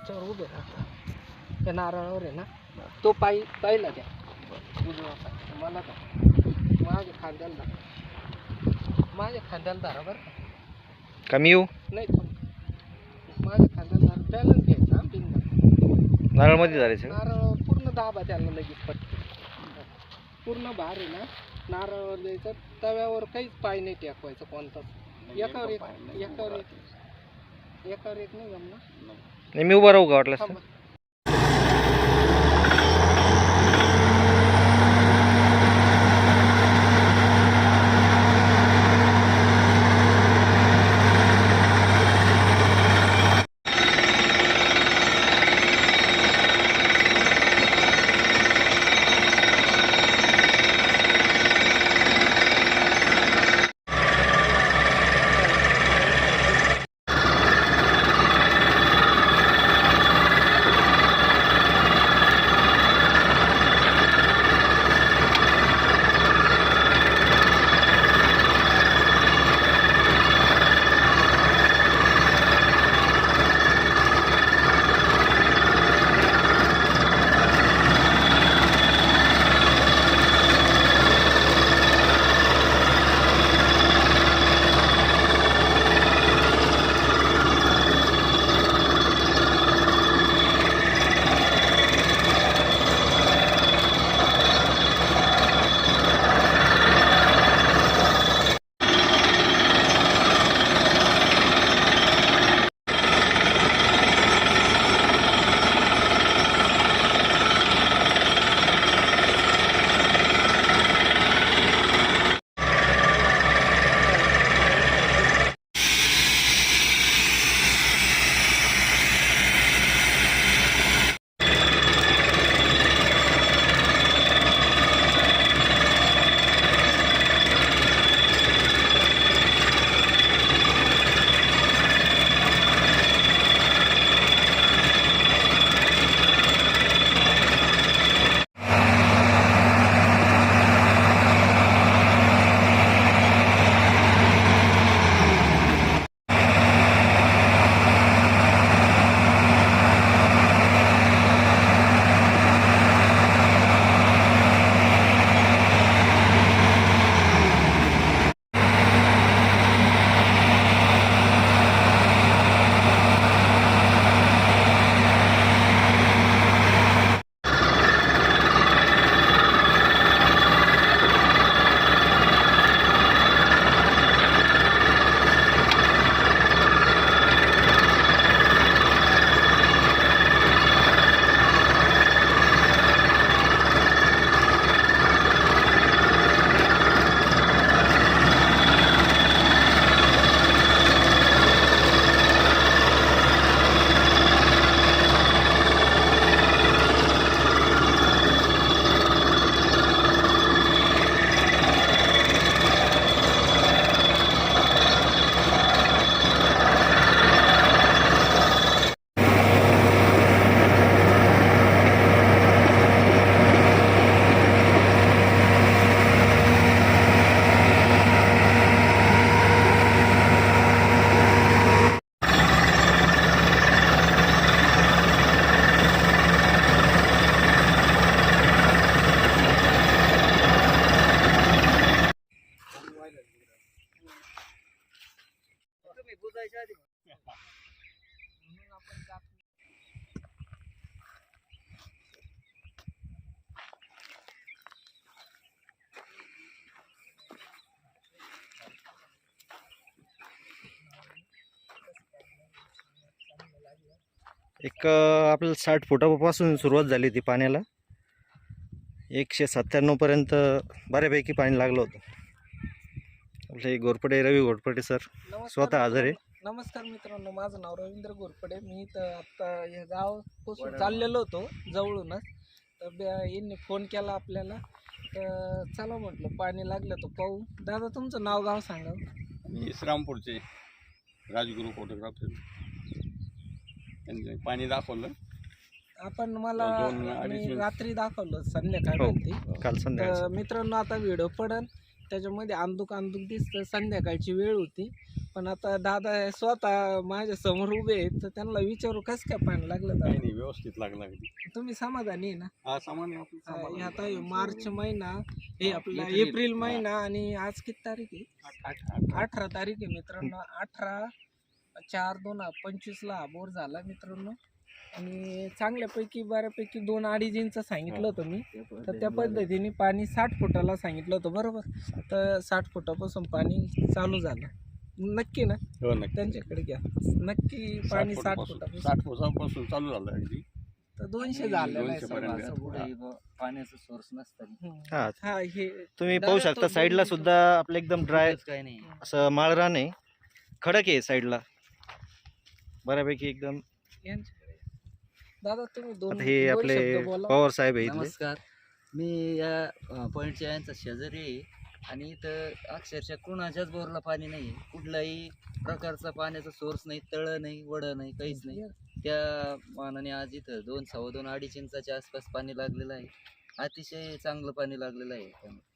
याच्यावर उभे राहता त्या नारळावर आहे ना तो पायी पाहिला द्या. उजवा पाय. मला का माझ्या खांद्याला धरा. माझ्या खांद्याला धरा बरं का. कमी येऊ नाही थांब. माझ्या खांद्याला धरा. बॅलन्स घ्यायचा हा, बिनधास्त. नारळमध्ये जायचं? नारळ पूर्ण दाबा त्याला लगेच पटकन. पूर्ण भार आहे ना नारळावर द्यायचं. तव्यावर काहीच पाय नाही टेकवायचं कोणताच. एकावर एक एकावर एक एकावर एक नाही जमणार? नाही मी उभा राहू का वाटलं तुम्ही बुजायच्या आधी म्हणून आपण जात नाही. एक अं, आपल्याला साठ फुटापासून सुरुवात झाली होती पाण्याला एकशे सत्त्याण्णवपर्यंत बऱ्यापैकी पाणी लागलं होतं आपले घोरपडे रवी घोरपडे सर. नमस्कार स्वतः हजर आहे. मित्रांनो- नमस्कार मित्रांनो माझं नाव रवींद्र घोरपडे. मी तर आता या गावापासून चाललेलो होतो जवळूनच. तर ब्या- यांनी फोन केला आपल्याला. तर चला म्हटलं पाणी लागलं तर पाहू. दादा तुमचं नाव गाव सांगा. मी इस्लामपूरचे राजगुरू फोटोग्राफर. त्यांनी पाणी दाखवलं. आपण मला दोन मी अडीच- रात्री दाखवलं संध्याकाळ हो. काल संध्याकाळी तर मित्रांनो आता व्हिडिओ पडन त्याच्यामध्ये अंदुक अंदुक दिसतं संध्याकाळची वेळ होती. पण आता दादा स्वतः माझ्यासमोर उभे आहेत तर त्यांना विचारू कस काय पाणी लागलं नाही दादा? नाही व्यवस्थित लागला अगदी. तुम्ही समाधानी आहे ना? हा सामान्य आपलं सामान. आता मार्च महिना हे आपला एप्रिल. एप्रिल. महिना आणि आज किती तारीख आहे? अठरा तारीख आहे मित्रांनो. अठरा चार दोन हजार पंचवीसला बोर झाला मित्रांनो. आणि चांगल्यापैकी बऱ्यापैकी दोन अडीच इंच सांगितलं होतं मी. तर त्या पद्धतीने पाणी साठ फुटाला सांगितलं होतं बरोबर? तर साठ फुटापासून पाणी चालू झालं. नक्की ना? हो नक्की. त्यांच्याकडे घ्या. नक्की पाणी साठ फुटापासून. साठ फुटापासून चालू झालं अगदी. तर दोनशे झालेलं आहे दोनशे पर्यंत. समजा असं पुढे. पाण्याचा सोर्स नसताना. हा. हा हे तुम्ही पाहू तो शकता साईडला. सुद्धा आपलं एकदम ड्राय काही नाही. असं माळरान आहे. खडक आहे साईडला. बऱ्यापैकी एकदम यांच्याकडे. दादा तुम्ही दोन आता हे दोन आपले शब्द बोला. पवार साहेब आहे इथले. नमस्कार. मी या पॉईंटच्या यांचा शेजारी आहे. आणि इथं अक्षरशः कुणाच्याच बोरला पाणी नाही. कुठलाही प्रकारचा पाण्याचा सोर्स नाही तळं नाही वडं नाही काहीच नाही. त्या मानाने आज इथं दोन सव्वा दोन अडीच इंचाच्या आसपास पाणी लागलेलं आहे. अतिशय चांगलं पाणी लागलेलं आहे. त्यामुळे